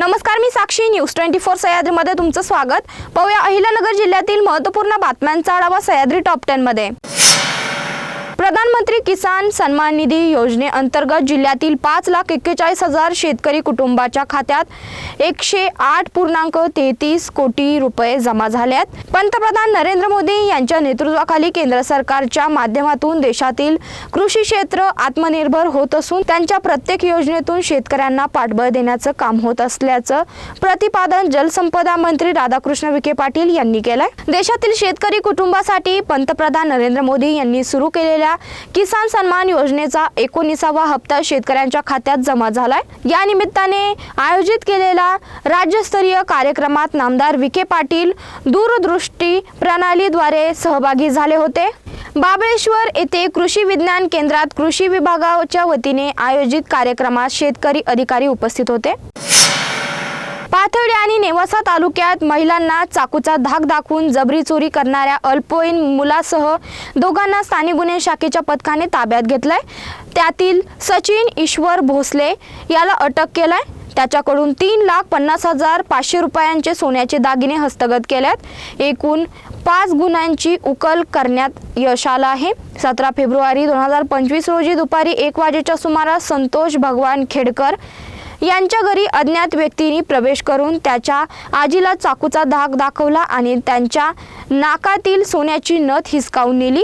नमस्कार मी Sakshi news. Twenty four सह्याद्रीमध्ये तुमचं स्वागत. पाहूया अहिल्यानगर जिल्ह्यातील महत्त्वपूर्ण बातम्यांचा आढावा सह्याद्री टॉप टेनमध्ये. प्रधानमंत्री किसान सन्मान निधी योजनेअंतर्गत जिल्ह्यातील पाच लाख एक्केचाळीस हजार शेतकरी कुटुंबाच्या खात्यात एकशे आठ पूर्णांक तेहतीस कोटी रुपये जमा झाल्यात. आहेत पंतप्रधान नरेंद्र मोदी यांच्या नेतृत्वाखाली केंद्र सरकारच्या माध्यमातून देशातील कृषी क्षेत्र आत्मनिर्भर होत असून त्यांच्या प्रत्येक योजनेतून शेतकऱ्यांना पाठबळ देण्याचं काम होत असल्याचं प्रतिपादन जलसंपदा मंत्री राधाकृष्ण विखे पाटील यांनी केलंय. देशातील शेतकरी कुटुंबासाठी पंतप्रधान नरेंद्र मोदी यांनी सुरू केलेल्या किसान सन्मान योजनेचा एकोणीसावा हप्ता शेतकऱ्यांच्या खात्यात जमा झालाय. या निमित्ताने आयोजित केलेला राज्यस्तरीय कार्यक्रमात नामदार विखे पाटील दूरदृष्टी प्रणालीद्वारे सहभागी झाले होते. बाबळेश्वर येथे कृषी विज्ञान केंद्रात कृषी विभागाच्या वतीने आयोजित कार्यक्रमात शेतकरी अधिकारी उपस्थित होते. पाथर्डी आणि नेवासा तालुक्यात महिलांना चाकूचा धाक दाखवून जबरी चोरी करणाऱ्या अल्पवयीन मुलासह दोघांना स्थानिक गुन्हे शाखेच्या पथकाने ताब्यात घेतलंय. त्यातील सचिन ईश्वर भोसले याला अटक केलाय. त्याच्याकडून तीन लाख पन्नास हजार पाचशे रुपयांचे सोन्याचे दागिने हस्तगत केल्यात. एकूण पाच गुन्ह्यांची उकल करण्यात यश आलं आहे. सतरा फेब्रुवारी दोन हजार पंचवीस रोजी दुपारी एक वाजेच्या सुमारास संतोष भगवान खेडकर यांच्या घरी अज्ञात व्यक्तींनी प्रवेश करून त्याच्या आजीला चाकूचा धाक दाखवला आणि त्यांच्या नाकातील सोन्याची नथ हिसकावून नेली.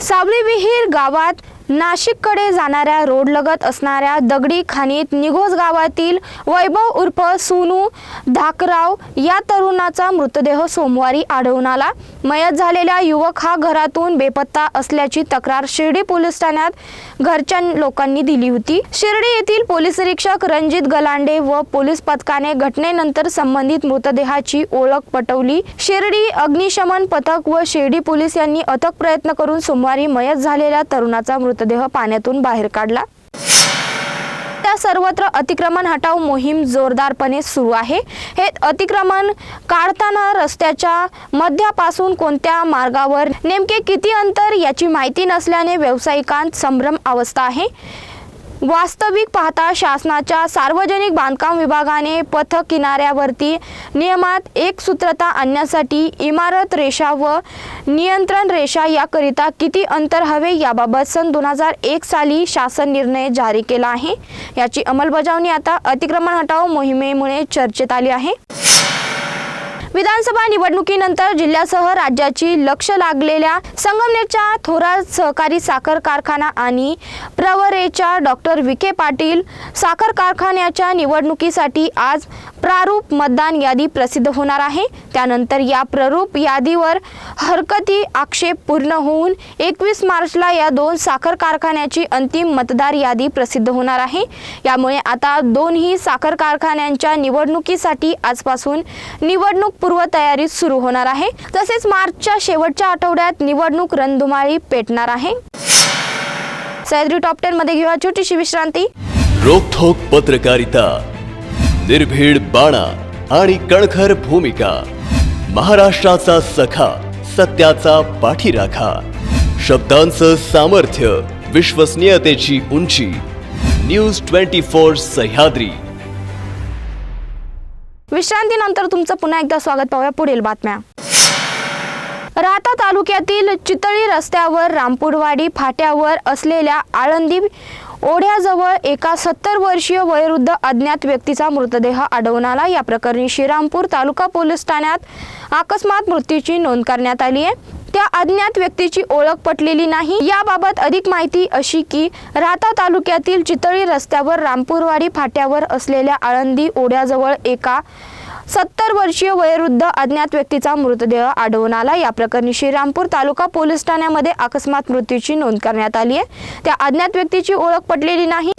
सावली विहीर गावात नाशिककडे जाणाऱ्या रोडलगत असणाऱ्या दगडी खाणीत निघोज गावातील वैभव उर्फ सोनू धाकराव या तरुणाचा मृतदेह सोमवारी आढळून आला. मयत झालेला युवक हा घरातून बेपत्ता असल्याची तक्रार शिर्डी पोलीस ठाण्यात घरच्या लोकांनी दिली होती. शिर्डी येथील पोलीस निरीक्षक रणजित गलांडे व पोलीस पथकाने घटनेनंतर संबंधित मृतदेहाची ओळख पटवली. शिर्डी अग्निशमन पथक व शिर्डी पोलीस यांनी अथक प्रयत्न करून सोमवारी मयत झालेल्या तरुणाचा मृतदेह पाण्यातून बाहेर काढला. त्या सर्वत्र अतिक्रमण हटाव मोहीम जोरदारपणे सुरू आहे. हे अतिक्रमण काढताना रस्त्याच्या मध्यापासून कोणत्या मार्गावर नेमके किती अंतर याची माहिती नसल्याने व्यावसायिकांत संभ्रम अवस्था आहे. वास्तविक पाहता शासनाच्या सार्वजनिक बांधकाम विभागाने पथ किनाऱ्यावरती नियमात एक सूत्रता आणण्यासाठी इमारत रेषा व नियंत्रण रेषा याकरिता किती अंतर हवे याबाबत सन दोन हजार एक साली शासन निर्णय जारी केला आहे. याची अंमलबजावणी आता अतिक्रमण हटाव मोहिमेमुळे चर्चेत आली आहे. विधानसभा निवडणुकीनंतर जिल्ह्यासह राज्याची लक्ष लागलेल्या संगमनेरच्या थोरात सहकारी साखर कारखाना आणि प्रवरेच्या डॉक्टर विखे पाटील साखर कारखान्याच्या निवडणुकीसाठी आज प्रारूप मतदान यादी प्रसिद्ध होणार आहे. त्यानंतर या प्ररूप यादीवर हरकती आक्षेप पूर्ण होऊन एकवीस मार्चला या दोन साखर कारखान्याची अंतिम मतदार यादी प्रसिद्ध होणार आहे. यामुळे आता दोन्ही साखर कारखान्यांच्या निवडणुकीसाठी आजपासून निवडणूक पूर्वतयारी सुरू होणार आहे. तसेच मार्चच्या शेवटच्या आठवड्यात निवडणूक रणधुमाळी पेटणार आहे. सह्याद्री टॉप टेन मध्ये घेऊया छोटीशी विश्रांती. रोखोक पत्रकारिता. निर्भीड बाणा आणि कणखर भूमिका. महाराष्ट्राचा सखा सत्याचा पाठीराखा. शब्दांचं सामर्थ्य विश्वसनीयतेची उंची. News twenty four Sahyadri. विश्रांतीनंतर तुमचं पुन्हा एकदा स्वागत पाहूया पुढील बातम्या. राहता तालुक्यातील चितळी रस्त्यावर रामपूरवाडी फाट्यावर असलेल्या आळंदी ओढ्याजवळ एका सत्तर वर्षीय वयोवृद्ध अज्ञात व्यक्तीचा मृतदेह आढळून आला. या प्रकरणी श्रीरामपूर तालुका पोलीस ठाण्यात अकस्मात मृत्यूची नोंद करण्यात आली आहे. त्या अज्ञात व्यक्तीची ओळख पटलेली नाही. याबाबत अधिक माहिती अशी की राहता तालुक्यातील चितळी रस्त्यावर रामपूरवाडी फाट्यावर असलेल्या आळंदी ओढ्याजवळ एका सत्तर वर्षीय वयोवृद्ध अज्ञात व्यक्तीचा मृतदेह आढळून आला. या प्रकरणी श्रीरामपूर तालुका पोलीस ठाण्यामध्ये अकस्मात मृत्यूची नोंद करण्यात आली आहे. त्या अज्ञात व्यक्तीची ओळख पटलेली नाही.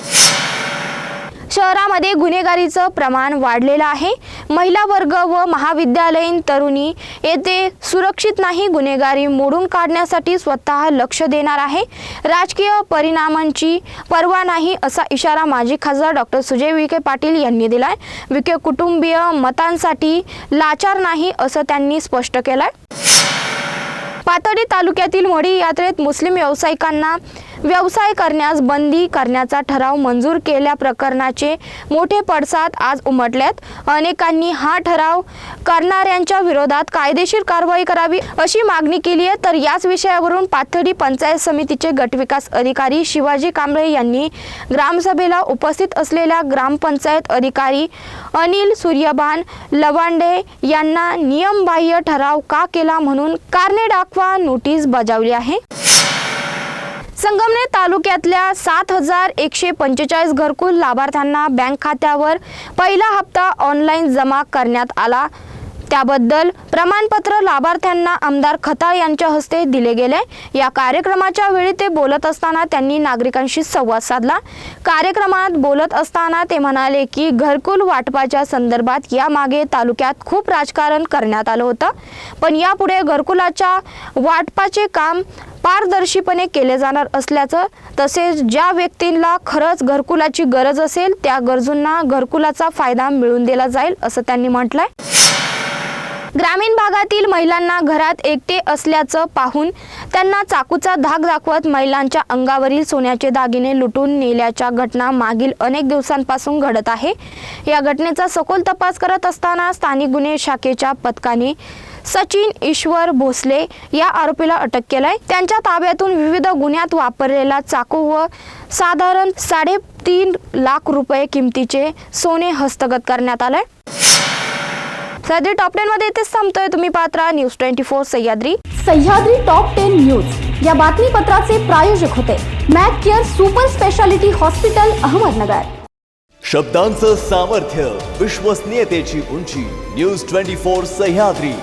शहरामध्ये गुन्हेगारीचं प्रमाण वाढलेलं आहे. महिला वर्ग व महाविद्यालयीन तरुणी येथे सुरक्षित नाही गुन्हेगारी मोडून काढण्यासाठी स्वतः लक्ष देणार आहे. राजकीय परिणामांची पर्वा नाही असा इशारा माजी खासदार डॉक्टर सुजय विखे पाटील यांनी दिलाय. विखे कुटुंबीय मतांसाठी लाचार नाही असं त्यांनी स्पष्ट केलंय. पाथर्डी तालुक्यातील मढी यात्रेत मुस्लिम व्यावसायिकांना व्यवसाय करण्यास बंदी करण्याचा ठराव मंजूर केल्या प्रकरणाचे मोठे पडसाद आज उमटल्यात अनेकांनी हा ठराव करणाऱ्यांच्या विरोधात कायदेशीर कारवाई करावी अशी मागणी केली आहे. तर याच विषयावरून पाथडी पंचायत समितीचे गटविकास अधिकारी शिवाजी कांबळे यांनी ग्रामसभेला उपस्थित असलेल्या ग्रामपंचायत अधिकारी अनिल सूर्यबान लवांडे यांना नियमबाह्य ठराव का केला म्हणून कारणे दाखवा नोटीस बजावली आहे. संगमनेर तालुक्यातल्या सात हजार एकशे पंचेचाळीस घरकुल लाभार्थ्यांना बँक खात्यावर पहिला हप्ता ऑनलाईन जमा करण्यात आला. त्याबद्दल प्रमाणपत्र लाभार्थ्यांना आमदार खताळ यांच्या हस्ते दिले गेले. या कार्यक्रमाच्या वेळी ते बोलत असताना त्यांनी नागरिकांशी संवाद साधला. कार्यक्रमात बोलत असताना ते म्हणाले की घरकुल वाटपाच्या संदर्भात यामागे तालुक्यात खूप राजकारण करण्यात आलं होतं. पण यापुढे घरकुलाच्या वाटपाचे काम पारदर्शीपणे केले जाणार असल्याचं तसेच ज्या व्यक्तींना खरंच घरकुलाची गरज असेल त्या गरजूंना घरकुलाचा फायदा मिळवून दिला जाईल असं त्यांनी म्हटलंय. ग्रामीण भागातील महिलांना घरात एकटे असल्याचं पाहून त्यांना चाकूचा धाक दाखवत महिलांच्या अंगावरील सोन्याचे दागिने लुटून नेल्याच्या घटना मागील अनेक दिवसांपासून घडत आहे. या घटनेचा सखोल तपास करत असताना स्थानिक गुन्हे शाखेच्या पथकाने सचिन ईश्वर भोसले या आरोपीला अटक केलंय. त्यांच्या ताब्यातून विविध गुन्ह्यात वापरलेला चाकू व साधारण साडेतीन लाख रुपये किमतीचे सोने हस्तगत करण्यात आलंय. सध्या टॉप टेन मध्ये इथेच थांबतोय. तुम्ही Patra news twenty four Sahyadri. Sahyadri top ten news या बातमीपत्राचे प्रायोजक होते Mac care super speciality hospital Ahmednagar. शब्दांचं सामर्थ्य विश्वसनीयतेची उंची. News twenty four Sahyadri.